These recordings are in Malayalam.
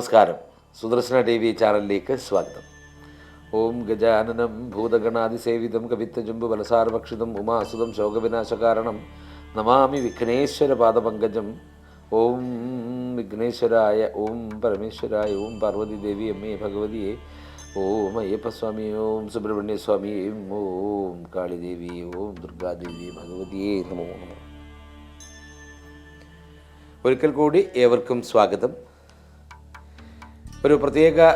നമസ്കാരം. സുദർശന ടി വി ചാനലിലേക്ക് സ്വാഗതം. ഓം ഗജാനനം ഭൂതഗണാതിസേവിതം കവിത്തജുംബു ബലസാരഭക്ഷിതം ഉമാസുതം ശോകവിനാശകാരണം. നമാമി വിഘ്നേശ്വര പാദപങ്കജം. ഓം വിഘ്നേശ്വരായ ഓം പരമേശ്വരായ ഓം പാർവതി ദേവി അമ്മേ ഭഗവതിയെ. ഓം അയ്യപ്പസ്വാമി ഓം സുബ്രഹ്മണ്യ സ്വാമി ഓം കാളിദേവി ഓം ദുർഗാദേവി ഭഗവതിയെ നമോ നമോ. ഒരിക്കൽ കൂടി ഏവർക്കും സ്വാഗതം. ഒരു പ്രത്യേക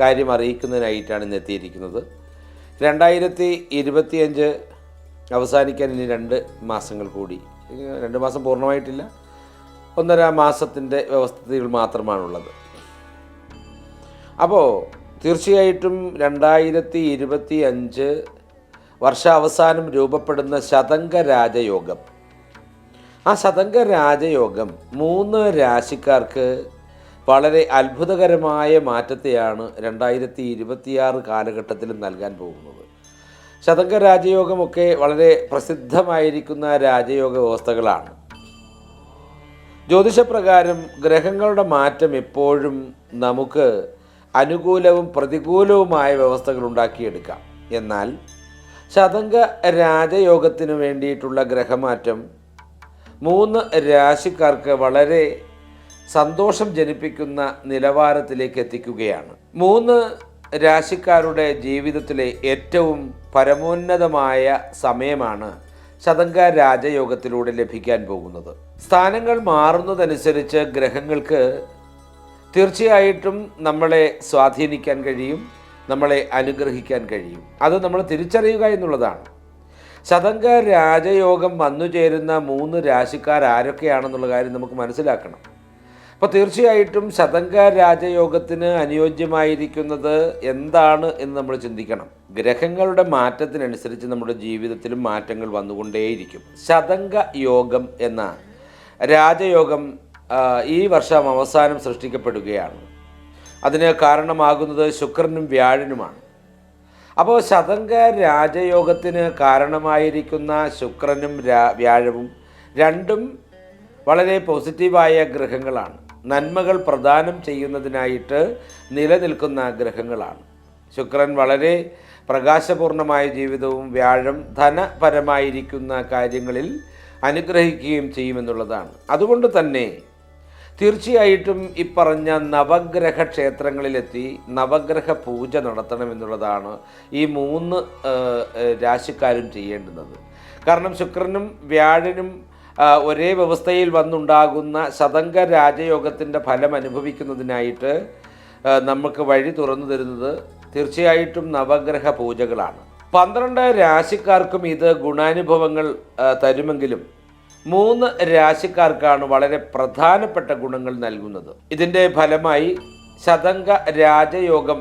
കാര്യം അറിയിക്കുന്നതിനായിട്ടാണ് ഇന്ന് എത്തിയിരിക്കുന്നത്. രണ്ടായിരത്തി ഇരുപത്തിയഞ്ച് അവസാനിക്കാൻ ഇനി രണ്ട് മാസങ്ങൾ കൂടി. രണ്ട് മാസം പൂർണമായിട്ടില്ല. ഒന്നര മാസത്തിന്റെ വ്യവസ്ഥകൾ മാത്രമാണുള്ളത്. അപ്പോൾ തീർച്ചയായിട്ടും രണ്ടായിരത്തി ഇരുപത്തി അഞ്ച് വർഷാവസാനം രൂപപ്പെടുന്ന ശതങ്ക രാജയോഗം ആ ശതങ്ക രാജയോഗം മൂന്ന് രാശിക്കാർക്ക് വളരെ അത്ഭുതകരമായ മാറ്റത്തെയാണ് രണ്ടായിരത്തി ഇരുപത്തിയാറ് കാലഘട്ടത്തിലും നൽകാൻ പോകുന്നത്. ശതങ്ക രാജയോഗമൊക്കെ വളരെ പ്രസിദ്ധമായിരിക്കുന്ന രാജയോഗ വ്യവസ്ഥകളാണ്. ജ്യോതിഷപ്രകാരം ഗ്രഹങ്ങളുടെ മാറ്റം എപ്പോഴും നമുക്ക് അനുകൂലവും പ്രതികൂലവുമായ വ്യവസ്ഥകൾ ഉണ്ടാക്കിയെടുക്കാം. എന്നാൽ ശതങ്ക രാജയോഗത്തിനു വേണ്ടിയിട്ടുള്ള ഗ്രഹമാറ്റം മൂന്ന് രാശിക്കാർക്ക് വളരെ സന്തോഷം ജനിപ്പിക്കുന്ന നിലവാരത്തിലേക്ക് എത്തിക്കുകയാണ്. മൂന്ന് രാശിക്കാരുടെ ജീവിതത്തിലെ ഏറ്റവും പരമോന്നതമായ സമയമാണ് ശതങ്ക രാജയോഗത്തിലൂടെ ലഭിക്കാൻ പോകുന്നത്. സ്ഥാനങ്ങൾ മാറുന്നതനുസരിച്ച് ഗ്രഹങ്ങൾക്ക് തീർച്ചയായിട്ടും നമ്മളെ സ്വാധീനിക്കാൻ കഴിയും നമ്മളെ അനുഗ്രഹിക്കാൻ കഴിയും. അത് നമ്മൾ തിരിച്ചറിയുക എന്നുള്ളതാണ്. ശതങ്ക രാജയോഗം വന്നു ചേരുന്ന മൂന്ന് രാശിക്കാർ ആരൊക്കെയാണെന്നുള്ള കാര്യം നമുക്ക് മനസ്സിലാക്കണം. അപ്പോൾ തീർച്ചയായിട്ടും ശതങ്ക രാജയോഗത്തിന് അനുയോജ്യമായിരിക്കുന്നത് എന്താണ് എന്ന് നമ്മൾ ചിന്തിക്കണം. ഗ്രഹങ്ങളുടെ മാറ്റത്തിനനുസരിച്ച് നമ്മുടെ ജീവിതത്തിലും മാറ്റങ്ങൾ വന്നുകൊണ്ടേയിരിക്കും. ശതങ്ക യോഗം എന്ന രാജയോഗം ഈ വർഷം അവസാനം സൃഷ്ടിക്കപ്പെടുകയാണ്. അതിന് കാരണമാകുന്നത് ശുക്രനും വ്യാഴനുമാണ്. അപ്പോൾ ശതങ്ക രാജയോഗത്തിന് കാരണമായിരിക്കുന്ന ശുക്രനും വ്യാഴവും രണ്ടും വളരെ പോസിറ്റീവായ ഗ്രഹങ്ങളാണ്. നന്മകൾ പ്രദാനം ചെയ്യുന്നതിനായിട്ട് നിലനിൽക്കുന്ന ഗ്രഹങ്ങളാണ് ശുക്രൻ വളരെ പ്രകാശപൂർണമായ ജീവിതവും വ്യാഴം ധനപരമായിരിക്കുന്ന കാര്യങ്ങളിൽ അനുഗ്രഹിക്കുകയും ചെയ്യുമെന്നുള്ളതാണ്. അതുകൊണ്ട് തന്നെ തീർച്ചയായിട്ടും ഇപ്പറഞ്ഞ നവഗ്രഹ ക്ഷേത്രങ്ങളിലെത്തി നവഗ്രഹ പൂജ നടത്തണമെന്നുള്ളതാണ് ഈ മൂന്ന് രാശിക്കാരും ചെയ്യേണ്ടുന്നത്. കാരണം ശുക്രനും വ്യാഴനും ഒരേ വ്യവസ്ഥയിൽ വന്നുണ്ടാകുന്ന ശതങ്ക രാജയോഗത്തിന്റെ ഫലം അനുഭവിക്കുന്നതിനായിട്ട് നമുക്ക് വഴി തുറന്നു തരുന്നത് തീർച്ചയായിട്ടും നവഗ്രഹ പൂജകളാണ്. പന്ത്രണ്ട് രാശിക്കാർക്കും ഇത് ഗുണാനുഭവങ്ങൾ തരുമെങ്കിലും മൂന്ന് രാശിക്കാർക്കാണ് വളരെ പ്രധാനപ്പെട്ട ഗുണങ്ങൾ നൽകുന്നത്. ഇതിന്റെ ഫലമായി ശതങ്ക രാജയോഗം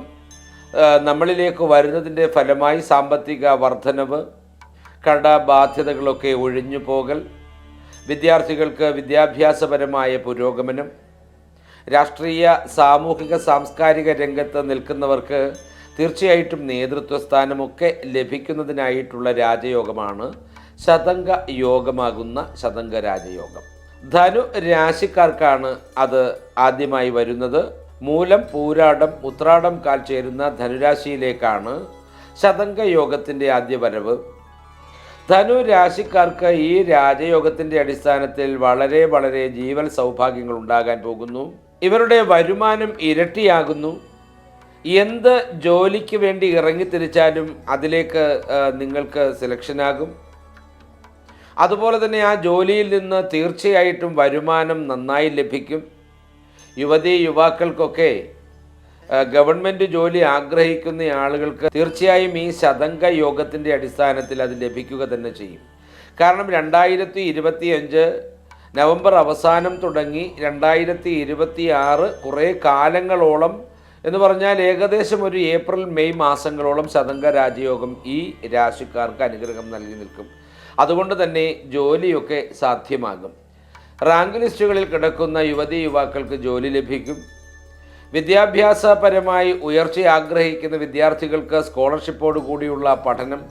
നമ്മളിലേക്ക് വരുന്നതിന്റെ ഫലമായി സാമ്പത്തിക വർധനവ് കടബാധ്യതകളൊക്കെ ഒഴിഞ്ഞു പോകൽ വിദ്യാർത്ഥികൾക്ക് വിദ്യാഭ്യാസപരമായ പുരോഗമനം രാഷ്ട്രീയ സാമൂഹിക സാംസ്കാരിക രംഗത്ത് നിൽക്കുന്നവർക്ക് തീർച്ചയായിട്ടും നേതൃത്വ സ്ഥാനമൊക്കെ ലഭിക്കുന്നതിനായിട്ടുള്ള രാജയോഗമാണ് ശതംഗ യോഗമാകുന്ന ശതംഗ രാജയോഗം. ധനു രാശിക്കാർക്കാണ് അത് ആദ്യമായി വരുന്നത്. മൂലം പൂരാടം ഉത്രാടം കാൽ ചേരുന്ന ധനുരാശിയിലേക്കാണ് ശതംഗ യോഗത്തിന്റെ ആദ്യ വരവ്. ധനു രാശിക്കാർക്ക് ഈ രാജയോഗത്തിന്റെ അടിസ്ഥാനത്തിൽ വളരെ വളരെ ജീവൻ സൗഭാഗ്യങ്ങൾ ഉണ്ടാകാൻ പോകുന്നു. ഇവരുടെ വരുമാനം ഇരട്ടിയാകുന്നു. എന്ത് ജോലിക്ക് വേണ്ടി ഇറങ്ങിത്തിരിച്ചാലും അതിലേക്ക് നിങ്ങൾക്ക് സെലക്ഷനാകും അതുപോലെ തന്നെ ആ ജോലിയിൽ നിന്ന് തീർച്ചയായിട്ടും വരുമാനം നന്നായി ലഭിക്കും. യുവതി യുവാക്കൾക്കൊക്കെ ഗവൺമെന്റ് ജോലി ആഗ്രഹിക്കുന്ന ആളുകൾക്ക് തീർച്ചയായും ഈ ശതങ്ക യോഗത്തിന്റെ അടിസ്ഥാനത്തിൽ അത് ലഭിക്കുക തന്നെ ചെയ്യും. കാരണം രണ്ടായിരത്തി ഇരുപത്തിയഞ്ച് നവംബർ അവസാനം തുടങ്ങി രണ്ടായിരത്തി ഇരുപത്തി ആറ് കുറേ കാലങ്ങളോളം എന്ന് പറഞ്ഞാൽ ഏകദേശം ഒരു ഏപ്രിൽ മെയ് മാസങ്ങളോളം ശതങ്ക രാജയോഗം ഈ രാശിക്കാർക്ക് അനുഗ്രഹം നൽകി നിൽക്കും. അതുകൊണ്ട് തന്നെ ജോലിയൊക്കെ സാധ്യമാകും. റാങ്ക് ലിസ്റ്റുകളിൽ കിടക്കുന്ന യുവതി യുവാക്കൾക്ക് ജോലി ലഭിക്കും. വിദ്യാഭ്യാസപരമായി ഉയർച്ച ആഗ്രഹിക്കുന്ന വിദ്യാർത്ഥികൾക്ക് സ്കോളർഷിപ്പോട് കൂടിയുള്ള പഠനം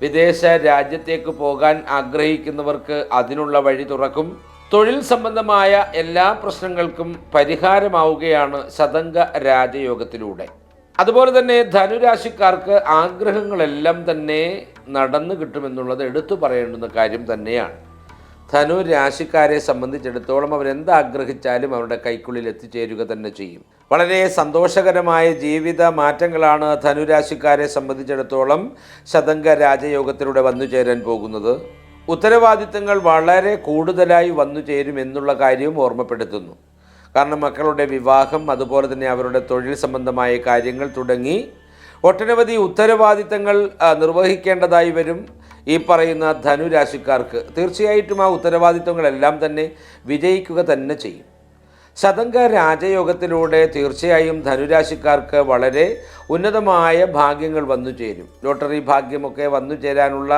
വിദേശ രാജ്യത്തേക്ക് പോകാൻ ആഗ്രഹിക്കുന്നവർക്ക് അതിനുള്ള വഴി തുറക്കും തൊഴിൽ സംബന്ധമായ എല്ലാ പ്രശ്നങ്ങൾക്കും പരിഹാരമാവുകയാണ് ശതങ്ക രാജയോഗത്തിലൂടെ. അതുപോലെ തന്നെ ധനുരാശിക്കാർക്ക് ആഗ്രഹങ്ങളെല്ലാം തന്നെ നടന്നു കിട്ടുമെന്നുള്ളത് എടുത്തു പറയേണ്ടുന്ന കാര്യം തന്നെയാണ്. ധനു രാശിക്കാരെ സംബന്ധിച്ചിടത്തോളം അവരെന്താഗ്രഹിച്ചാലും അവരുടെ കൈക്കുള്ളിൽ എത്തിച്ചേരുക തന്നെ ചെയ്യും. വളരെ സന്തോഷകരമായ ജീവിത മാറ്റങ്ങളാണ് ധനുരാശിക്കാരെ സംബന്ധിച്ചിടത്തോളം ശതങ്ക രാജയോഗത്തിലൂടെ വന്നു ചേരാൻ പോകുന്നത്. ഉത്തരവാദിത്തങ്ങൾ വളരെ കൂടുതലായി വന്നു ചേരും എന്നുള്ള കാര്യവും ഓർമ്മപ്പെടുത്തുന്നു. കാരണം മക്കളുടെ വിവാഹം അതുപോലെ തന്നെ അവരുടെ തൊഴിൽ സംബന്ധമായ കാര്യങ്ങൾ തുടങ്ങി ഒട്ടനവധി ഉത്തരവാദിത്തങ്ങൾ നിർവഹിക്കേണ്ടതായി വരും. ഈ പറയുന്ന ധനുരാശിക്കാർക്ക് തീർച്ചയായിട്ടും ആ ഉത്തരവാദിത്വങ്ങളെല്ലാം തന്നെ വിജയിക്കുക തന്നെ ചെയ്യും. ശതംഗ രാജയോഗത്തിലൂടെ തീർച്ചയായും ധനുരാശിക്കാർക്ക് വളരെ ഉന്നതമായ ഭാഗ്യങ്ങൾ വന്നു ചേരും. ലോട്ടറി ഭാഗ്യമൊക്കെ വന്നു ചേരാനുള്ള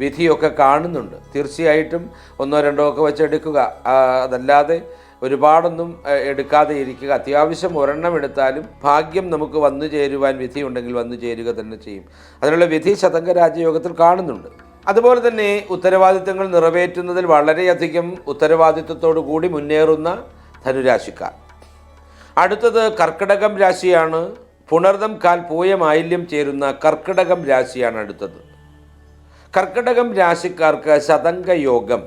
വിധിയൊക്കെ കാണുന്നുണ്ട്. തീർച്ചയായിട്ടും ഒന്നോ രണ്ടോ ഒക്കെ വെച്ചെടുക്കുക അതല്ലാതെ ഒരുപാടൊന്നും എടുക്കാതെ ഇരിക്കുക. അത്യാവശ്യം ഒരെണ്ണം എടുത്താലും ഭാഗ്യം നമുക്ക് വന്നു ചേരുവാൻ വിധിയുണ്ടെങ്കിൽ വന്നു ചേരുക തന്നെ ചെയ്യും. അതിനുള്ള വിധി ശതംഗ രാജയോഗത്തിൽ കാണുന്നുണ്ട്. അതുപോലെ തന്നെ ഉത്തരവാദിത്തങ്ങൾ നിറവേറ്റുന്നതിൽ വളരെയധികം ഉത്തരവാദിത്തത്തോടു കൂടി മുന്നേറുന്ന ധനുരാശിക്കാർ. അടുത്തത് കർക്കിടകം രാശിയാണ്. പുണർദം കാൽ പൂയ മാലിന്യം ചേരുന്ന കർക്കിടകം രാശിയാണ് അടുത്തത്. കർക്കിടകം രാശിക്കാർക്ക് ശതങ്ക യോഗം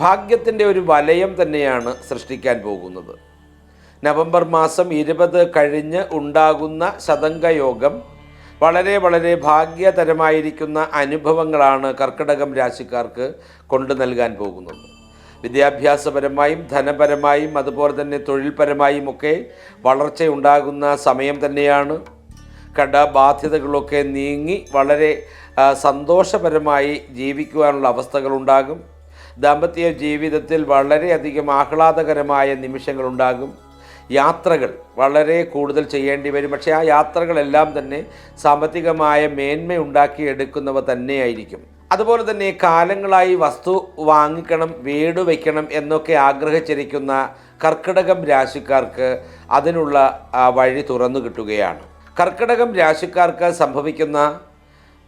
ഭാഗ്യത്തിന്റെ ഒരു വലയം തന്നെയാണ് സൃഷ്ടിക്കാൻ പോകുന്നത്. നവംബർ മാസം ഇരുപത് കഴിഞ്ഞ് ഉണ്ടാകുന്ന ശതങ്ക യോഗം വളരെ വളരെ ഭാഗ്യതരമായിരിക്കുന്ന അനുഭവങ്ങളാണ് കർക്കിടകം രാശിക്കാർക്ക് കൊണ്ടു നൽകാൻ പോകുന്നത്. വിദ്യാഭ്യാസപരമായും ധനപരമായും അതുപോലെ തന്നെ തൊഴിൽപരമായും ഒക്കെ വളർച്ചയുണ്ടാകുന്ന സമയം തന്നെയാണ്. കടബാധ്യതകളൊക്കെ നീങ്ങി വളരെ സന്തോഷപരമായി ജീവിക്കുവാനുള്ള അവസ്ഥകളുണ്ടാകും. ദാമ്പത്യ ജീവിതത്തിൽ വളരെയധികം ആഹ്ലാദകരമായ നിമിഷങ്ങളുണ്ടാകും. യാത്രകൾ വളരെ കൂടുതൽ ചെയ്യേണ്ടി വരും. പക്ഷേ ആ യാത്രകളെല്ലാം തന്നെ സാമ്പത്തികമായ മേന്മ ഉണ്ടാക്കിയെടുക്കുന്നവ തന്നെയായിരിക്കും. അതുപോലെ തന്നെ കാലങ്ങളായി വസ്തു വാങ്ങിക്കണം വീട് വയ്ക്കണം എന്നൊക്കെ ആഗ്രഹിച്ചിരിക്കുന്ന കർക്കിടകം രാശിക്കാർക്ക് അതിനുള്ള വഴി തുറന്നു കിട്ടുകയാണ്. കർക്കിടകം രാശിക്കാർക്ക് സംഭവിക്കുന്ന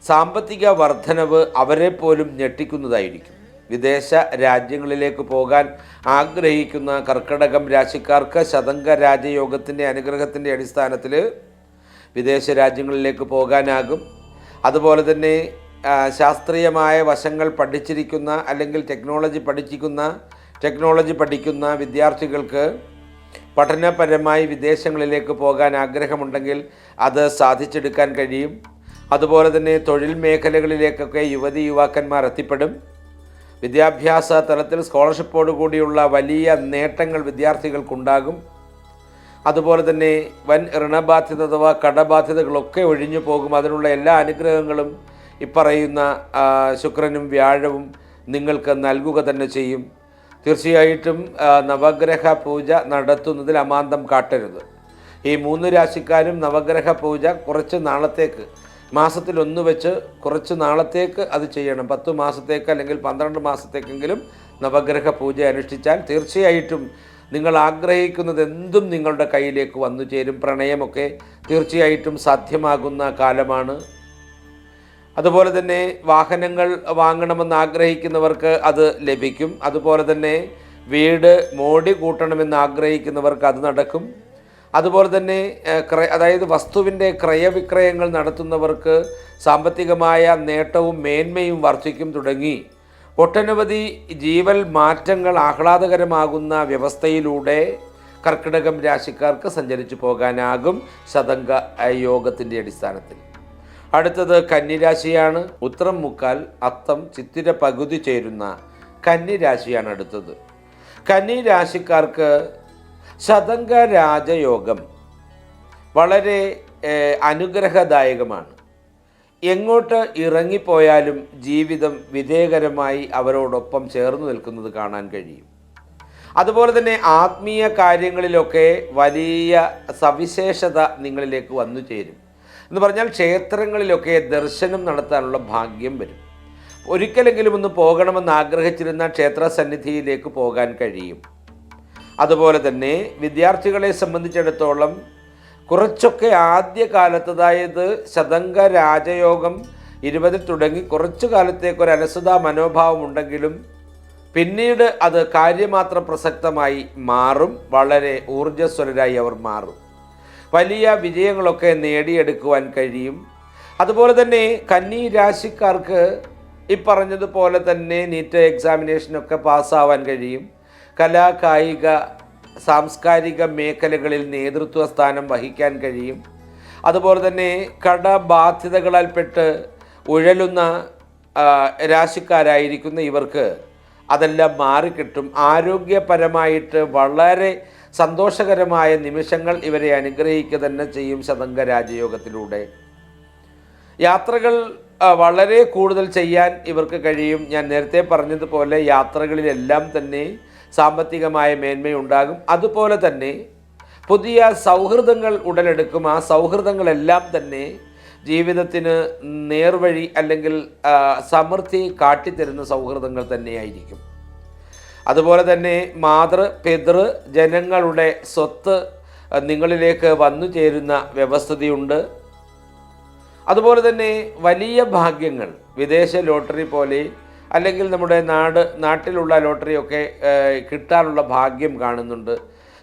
സാമ്പത്തിക വർധനവ് അവരെ പോലും ഞെട്ടിക്കുന്നതായിരിക്കും. വിദേശ രാജ്യങ്ങളിലേക്ക് പോകാൻ ആഗ്രഹിക്കുന്ന കർക്കിടകം രാശിക്കാർക്ക് ശതങ്ക രാജയോഗത്തിന്റെ അനുഗ്രഹത്തിന്റെ അടിസ്ഥാനത്തിൽ വിദേശ രാജ്യങ്ങളിലേക്ക് പോകാനാകും. അതുപോലെ തന്നെ ശാസ്ത്രീയമായ വശങ്ങൾ പഠിച്ചിരിക്കുന്ന അല്ലെങ്കിൽ ടെക്നോളജി പഠിച്ചിരിക്കുന്ന ടെക്നോളജി പഠിക്കുന്ന വിദ്യാർത്ഥികൾക്ക് പഠനപരമായി വിദേശങ്ങളിലേക്ക് പോകാൻ ആഗ്രഹമുണ്ടെങ്കിൽ അത് സാധിച്ചെടുക്കാൻ കഴിയും. അതുപോലെ തന്നെ തൊഴിൽ മേഖലകളിലേക്കൊക്കെ യുവതി യുവാക്കന്മാർ എത്തിപ്പെടും. വിദ്യാഭ്യാസ തലത്തിൽ സ്കോളർഷിപ്പോട് കൂടിയുള്ള വലിയ നേട്ടങ്ങൾ വിദ്യാർത്ഥികൾക്കുണ്ടാകും. അതുപോലെ തന്നെ വൻ ഋണബാധ്യത അഥവാ കടബാധ്യതകളൊക്കെ ഒഴിഞ്ഞു പോകും. അതിനുള്ള എല്ലാ അനുഗ്രഹങ്ങളും ഇപ്പറയുന്ന ശുക്രനും വ്യാഴവും നിങ്ങൾക്ക് നൽകുക തന്നെ ചെയ്യും. തീർച്ചയായിട്ടും നവഗ്രഹ പൂജ നടത്തുന്നതിൽ അമാന്തം കാട്ടരുത്. ഈ മൂന്ന് രാശിക്കാരും നവഗ്രഹ പൂജ കുറച്ച് നാളത്തേക്ക് മാസത്തിൽ ഒന്ന് വെച്ച് കുറച്ച് നാളത്തേക്ക് അത് ചെയ്യണം. പത്ത് മാസത്തേക്ക് അല്ലെങ്കിൽ പന്ത്രണ്ട് മാസത്തേക്കെങ്കിലും നവഗ്രഹ പൂജ അനുഷ്ഠിച്ചാൽ തീർച്ചയായിട്ടും നിങ്ങൾ ആഗ്രഹിക്കുന്നത് എന്തും നിങ്ങളുടെ കയ്യിലേക്ക് വന്നു ചേരും. പ്രണയമൊക്കെ തീർച്ചയായിട്ടും സാധ്യമാകുന്ന കാലമാണ്. അതുപോലെ തന്നെ വാഹനങ്ങൾ വാങ്ങണമെന്ന് ആഗ്രഹിക്കുന്നവർക്ക് അത് ലഭിക്കും. അതുപോലെ തന്നെ വീട് മോടി കൂട്ടണമെന്ന് ആഗ്രഹിക്കുന്നവർക്ക് അത് നടക്കും. അതുപോലെ തന്നെ അതായത് വസ്തുവിന്റെ ക്രയവിക്രയങ്ങൾ നടത്തുന്നവർക്ക് സാമ്പത്തികമായ നേട്ടവും മേന്മയും വർദ്ധിക്കും തുടങ്ങി. ഒട്ടനവധി ജീവൽ മാറ്റങ്ങൾ ആഹ്ലാദകരമാകുന്ന വ്യവസ്ഥയിലൂടെ കർക്കിടകം രാശിക്കാർക്ക് സഞ്ചരിച്ചു പോകാനാകും ശതംഗ യോഗത്തിന്റെ അടിസ്ഥാനത്തിൽ. അടുത്തത് കന്നിരാശിയാണ്. ഉത്തരം മുക്കാൽ അത്തം ചിത്തിര പകുതി ചേരുന്ന കന്നിരാശിയാണ് അടുത്തത്. കന്നി രാശിക്കാർക്ക് ശതംഗ രാജയോഗം വളരെ അനുഗ്രഹദായകമാണ്. എങ്ങോട്ട് ഇറങ്ങിപ്പോയാലും ജീവിതം വിധേയകരമായി അവരോടൊപ്പം ചേർന്ന് നിൽക്കുന്നത് കാണാൻ കഴിയും. അതുപോലെ തന്നെ ആത്മീയ കാര്യങ്ങളിലൊക്കെ വലിയ സവിശേഷത നിങ്ങളിലേക്ക് വന്നു ചേരും. എന്ന് പറഞ്ഞാൽ ക്ഷേത്രങ്ങളിലൊക്കെ ദർശനം നടത്താനുള്ള ഭാഗ്യം വരും. ഒരിക്കലെങ്കിലും ഒന്ന് പോകണമെന്ന് ആഗ്രഹിച്ചിരുന്ന ക്ഷേത്ര സന്നിധിയിലേക്ക് പോകാൻ കഴിയും. അതുപോലെ തന്നെ വിദ്യാർത്ഥികളെ സംബന്ധിച്ചിടത്തോളം കുറച്ചൊക്കെ ആദ്യ കാലത്ത് അതായത് ശതംഗ രാജയോഗം ഇരുപതിൽ തുടങ്ങി കുറച്ചു കാലത്തേക്ക് ഒരു അലസതാ മനോഭാവം ഉണ്ടെങ്കിലും പിന്നീട് അത് കാര്യമാത്ര പ്രസക്തമായി മാറും വളരെ ഊർജസ്വലരായി അവർ മാറും. വലിയ വിജയങ്ങളൊക്കെ നേടിയെടുക്കുവാൻ കഴിയും. അതുപോലെ തന്നെ കന്നി രാശിക്കാർക്ക് ഈ പറഞ്ഞതുപോലെ തന്നെ നീറ്റ് എക്സാമിനേഷനൊക്കെ പാസ്സാവാൻ കഴിയും. കലാ കായിക സാംസ്കാരിക മേഖലകളിൽ നേതൃത്വ സ്ഥാനം വഹിക്കാൻ കഴിയും. അതുപോലെ തന്നെ കടബാധ്യതകളാൽപ്പെട്ട് ഉഴലുന്ന രാശിക്കാരായിരിക്കുന്ന ഇവർക്ക് അതെല്ലാം മാറിക്കിട്ടും. ആരോഗ്യപരമായിട്ട് വളരെ സന്തോഷകരമായ നിമിഷങ്ങൾ ഇവരെ അനുഗ്രഹിക്കുക തന്നെ ചെയ്യും ശതംഗ രാജയോഗത്തിലൂടെ. യാത്രകൾ വളരെ കൂടുതൽ ചെയ്യാൻ ഇവർക്ക് കഴിയും. ഞാൻ നേരത്തെ പറഞ്ഞതുപോലെ യാത്രകളിലെല്ലാം തന്നെ സാമ്പത്തികമായ മേന്മയുണ്ടാകും. അതുപോലെ തന്നെ പുതിയ സൗഹൃദങ്ങൾ ഉടലെടുക്കും. ആ സൗഹൃദങ്ങളെല്ലാം തന്നെ ജീവിതത്തിന് നേർവഴി അല്ലെങ്കിൽ സമൃദ്ധി കാട്ടിത്തരുന്ന സൗഹൃദങ്ങൾ തന്നെയായിരിക്കും. അതുപോലെ തന്നെ മാതൃ പിതൃ ജനങ്ങളുടെ സ്വത്ത് നിങ്ങളിലേക്ക് വന്നു ചേരുന്ന വ്യവസ്ഥതയുണ്ട്. അതുപോലെ തന്നെ വലിയ ഭാഗ്യങ്ങൾ വിദേശ ലോട്ടറി പോലെ അല്ലെങ്കിൽ നമ്മുടെ നാട് നാട്ടിലുള്ള ലോട്ടറിയൊക്കെ കിട്ടാനുള്ള ഭാഗ്യം കാണുന്നുണ്ട്.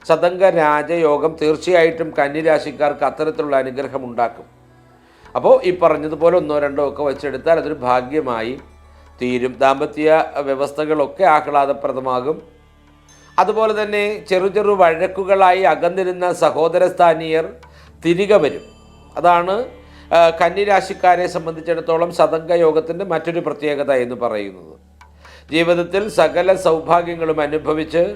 സതംഗ രാജയോഗം തീർച്ചയായിട്ടും കന്നിരാശിക്കാർക്ക് അത്തരത്തിലുള്ള അനുഗ്രഹം ഉണ്ടാക്കും. അപ്പോൾ ഈ പറഞ്ഞതുപോലെ ഒന്നോ രണ്ടോ ഒക്കെ വെച്ചെടുത്താൽ അതൊരു ഭാഗ്യമായി തീരും. ദാമ്പത്യ വ്യവസ്ഥകളൊക്കെ ആഹ്ലാദപ്രദമാകും. അതുപോലെ തന്നെ ചെറു ചെറു വഴക്കുകളായി അകന്നിരുന്ന സഹോദരസ്ഥാനീയർ തിരികെ വരും. അതാണ് കന്നിരാശിക്കാരെ സംബന്ധിച്ചിടത്തോളം സതംഗ യോഗത്തിന്റെ മറ്റൊരു പ്രത്യേകത എന്ന് പറയുന്നത്. ജീവിതത്തിൽ സകല സൗഭാഗ്യങ്ങളും അനുഭവിച്ച്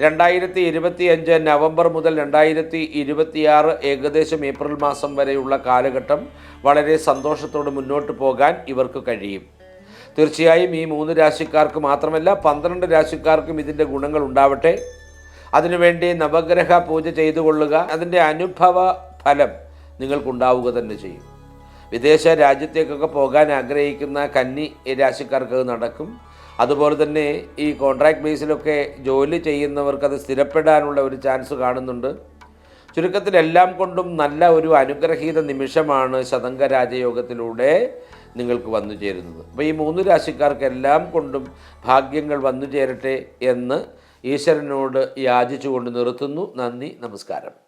രണ്ടായിരത്തി ഇരുപത്തി അഞ്ച് നവംബർ മുതൽ രണ്ടായിരത്തി ഇരുപത്തിയാറ് ഏകദേശം ഏപ്രിൽ മാസം വരെയുള്ള കാലഘട്ടം വളരെ സന്തോഷത്തോടെ മുന്നോട്ട് പോകാൻ ഇവർക്ക് കഴിയും. തീർച്ചയായും ഈ മൂന്ന് രാശിക്കാർക്ക് മാത്രമല്ല പന്ത്രണ്ട് രാശിക്കാർക്കും ഇതിന്റെ ഗുണങ്ങൾ ഉണ്ടാവട്ടെ. അതിനുവേണ്ടി നവഗ്രഹ പൂജ ചെയ്തു കൊള്ളുക അതിന്റെ അനുഭവ ഫലം നിങ്ങൾക്കുണ്ടാവുക തന്നെ ചെയ്യും. വിദേശ രാജ്യത്തേക്കൊക്കെ പോകാൻ ആഗ്രഹിക്കുന്ന കന്നി രാശിക്കാർക്ക് നടക്കും. അതുപോലെ തന്നെ ഈ കോൺട്രാക്ട് ബേസിലൊക്കെ ജോലി ചെയ്യുന്നവർക്ക് അത് സ്ഥിരപ്പെടാനുള്ള ഒരു ചാൻസ് കാണുന്നുണ്ട്. ചുരുക്കത്തിൽ എല്ലാം കൊണ്ടും നല്ല ഒരു അനുഗ്രഹീത നിമിഷമാണ് ശതംഗ രാജയോഗത്തിലൂടെ നിങ്ങൾക്ക് വന്നു ചേരുന്നത്. അപ്പോൾ ഈ മൂന്ന് രാശിക്കാർക്ക് എല്ലാം കൊണ്ടും ഭാഗ്യങ്ങൾ വന്നു ചേരട്ടെ എന്ന് ഈശ്വരനോട് യാചിച്ചുകൊണ്ട് നിർത്തുന്നു. നന്ദി നമസ്കാരം.